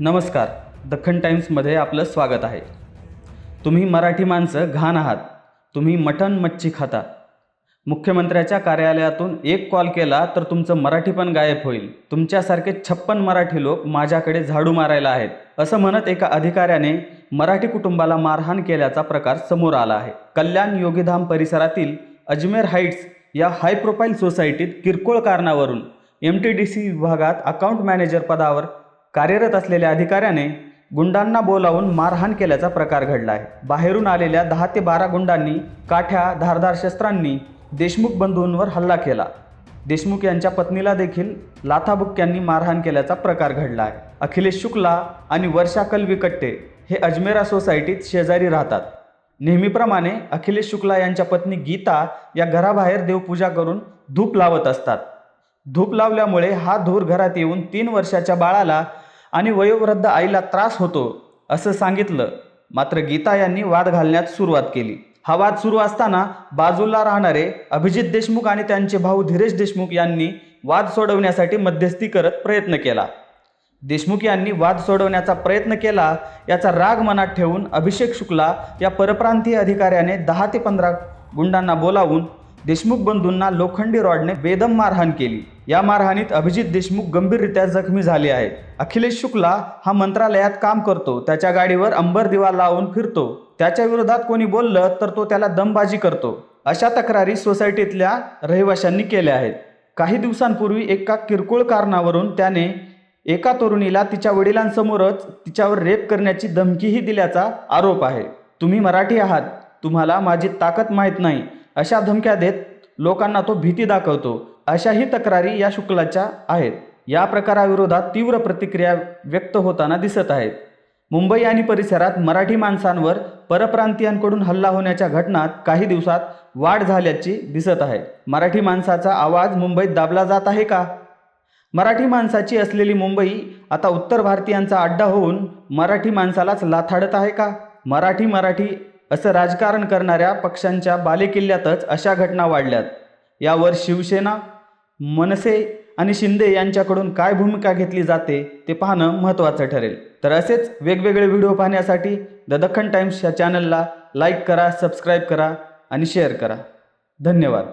नमस्कार. दख्खन टाईम्समध्ये आपलं स्वागत आहे. तुम्ही मराठी माणसं घाण आहात. तुम्ही मटण मच्छी खाता मुख्यमंत्र्याच्या कार्यालयातून एक कॉल केला तर तुमचं मराठी पण गायब होईल. तुमच्यासारखे छप्पन मराठी लोक माझ्याकडे झाडू मारायला आहेत. असं म्हणत एका अधिकाऱ्याने मराठी कुटुंबाला मारहाण केल्याचा प्रकार समोर आला आहे. कल्याण योगीधाम परिसरातील अजमेर हाईट्स या हाय प्रोफाईल सोसायटीत किरकोळ कारणावरून एम टी डी सी विभागात अकाउंट मॅनेजर पदावर कार्यरत असलेल्या अधिकाऱ्याने गुंडांना बोलावून मारहाण केल्याचा प्रकार घडला आहे. बाहेरून आलेल्या दहा ते बारा गुंडांनी काठ्या धारधार शस्त्रांनी देशमुख बंधूंवर हल्ला केला. देशमुख यांच्या पत्नीला देखील लाथाबुक्क्यांनी मारहाण केल्याचा प्रकार घडला आहे. अखिलेश शुक्ला आणि वर्षा कलविकट्टे हे अजमेरा सोसायटीत शेजारी राहतात. नेहमीप्रमाणे अखिलेश शुक्ला यांच्या पत्नी गीता या घराबाहेर देवपूजा करून धूप लावत असतात. धूप लावल्यामुळे हा धूर घरात येऊन तीन वर्षाच्या बाळाला आणि वयोवृद्ध आईला त्रास होतो असं सांगितलं. मात्र गीता यांनी वाद घालण्यास सुरुवात केली. हा वाद सुरू असताना बाजूला राहणारे अभिजित देशमुख आणि त्यांचे भाऊ धीरेश देशमुख यांनी वाद सोडवण्यासाठी मध्यस्थी करत प्रयत्न केला. देशमुख यांनी वाद सोडवण्याचा प्रयत्न केला याचा राग मनात ठेवून अभिषेक शुक्ला या परप्रांतीय अधिकाऱ्याने दहा ते पंधरा गुंडांना बोलावून देशमुख बंधूंना लोखंडी रॉडने बेदम मारहाण केली. या मारहाणीत अभिजित देशमुख गंभीररित्या जखमी झाले आहेत. अखिलेश शुक्ला हा मंत्रालयात काम करतो. त्याच्या गाडीवर अंबर दिवा लावून फिरतो. त्याच्या विरोधात कोणी बोललं तर तो त्याला दमबाजी करतो. अशा तक्रारी सोसायटीतल्या रहिवाशांनी केल्या आहेत. काही दिवसांपूर्वी एका किरकोळ कारणावरून त्याने एका तरुणीला तिच्या वडिलांसमोरच तिच्यावर रेप करण्याची धमकीही दिल्याचा आरोप आहे. तुम्ही मराठी आहात. तुम्हाला माझी ताकद माहीत नाही. अशा धमक्या देत लोकांना तो भीती दाखवतो. अशाही तक्रारी या शुक्लाच्या आहेत. या प्रकाराविरोधात तीव्र प्रतिक्रिया व्यक्त होताना दिसत आहेत. मुंबई आणि परिसरात मराठी माणसांवर परप्रांतीयांकडून हल्ला होण्याच्या घटनात काही दिवसात वाढ झाल्याची दिसत आहे. मराठी माणसाचा आवाज मुंबईत दाबला जात आहे का? मराठी माणसाची असलेली मुंबई आता उत्तर भारतीयांचा अड्डा होऊन मराठी माणसालाच लाथाडत आहे का? मराठी मराठी असं राजकारण करणाऱ्या पक्षांच्या बालेकिल्ल्यातच अशा घटना वाढल्यात. यावर शिवसेना मनसे आणि शिंदे यांच्याकडून काय भूमिका घेतली जाते ते पाहणं महत्त्वाचं ठरेल. तर असेच वेगवेगळे व्हिडिओ पाहण्यासाठी द दख्खन टाइम्स या चॅनलला लाईक करा सबस्क्राईब करा आणि शेअर करा. धन्यवाद.